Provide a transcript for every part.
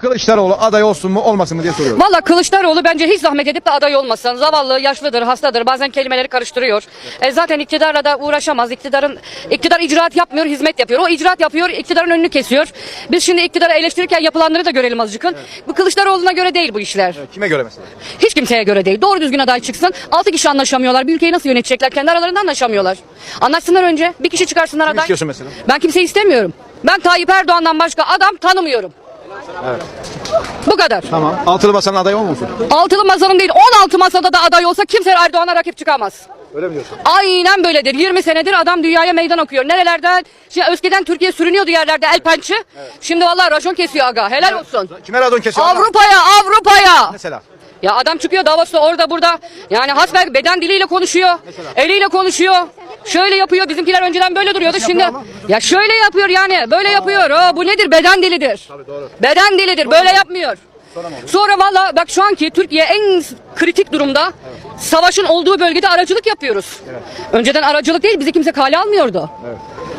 Kılıçdaroğlu aday olsun mu olmasın mı diye soruyorum. Valla Kılıçdaroğlu bence hiç zahmet edip de aday olmasın. Zavallı, yaşlıdır, hastadır. Bazen kelimeleri karıştırıyor. E zaten iktidarla da uğraşamaz. İktidarın iktidar icraat yapmıyor, hizmet yapıyor. O icraat yapıyor, iktidarın önünü kesiyor. Biz şimdi iktidarı eleştirirken yapılanları da görelim azıcıkın. Bu Kılıçdaroğlu'na göre değil bu işler. Kime göre mesela? Hiç kimseye göre değil. Doğru düzgün aday çıksın. Altı kişi anlaşamıyorlar. Bir ülkeyi nasıl yönetecekler? Kendi aralarında anlaşamıyorlar. Anlaşsınlar önce. Bir kişi çıkarsınlar aday. istiyorsun mesela? Ben kimseyi istemiyorum. Ben Tayyip Erdoğan'dan başka adam tanımıyorum. Bu kadar. Tamam. Altılı masanın adayı olmasın? Altılı masanın değil 16 masada da aday olsa kimse Erdoğan'a rakip çıkamaz. Öyle mi diyorsun? Aynen böyledir. 20 senedir adam dünyaya meydan okuyor. Nerelerden? Şimdi eskiden Türkiye sürünüyordu yerlerde el pençe. Şimdi vallahi racon kesiyor aga. Helal olsun. Kime radon kesiyor? Avrupa'ya, Avrupa'ya. Mesela. Ya adam çıkıyor Davos'ta orada burada. Yani hasbel beden diliyle konuşuyor. Eliyle konuşuyor. Şöyle yapıyor. Bizimkiler önceden böyle duruyordu. Şimdi ya şöyle yapıyor yani. Böyle yapıyor. Aa, bu nedir? Beden dilidir. Beden dilidir. Böyle yapmıyor. Sonra valla bak şu anki Türkiye en kritik durumda. Savaşın olduğu bölgede aracılık yapıyoruz. Önceden aracılık değil bizi kimse kale almıyordu.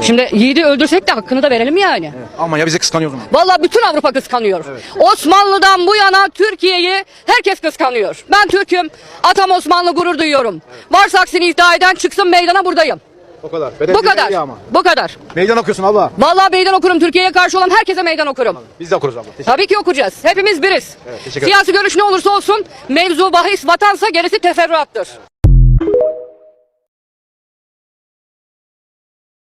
Şimdi yiğidi öldürsek de hakkını da verelim yani. Almanya bizi kıskanıyor zaman. Vallahi bütün Avrupa kıskanıyor. Osmanlı'dan bu yana Türkiye'yi herkes kıskanıyor. Ben Türk'üm. Atam Osmanlı gurur duyuyorum. Varsa aksini iddia eden çıksın meydana buradayım. O kadar. Bu kadar. Ama. Bu kadar. Meydan okuyorsun abla. Vallahi meydan okurum. Türkiye'ye karşı olan herkese meydan okurum. Biz de okuruz abla. Teşekkür Tabii ki okuyacağız. Hepimiz biriz. teşekkür ederim. Siyasi görüş ne olursa olsun mevzu bahis vatansa gerisi teferruattır.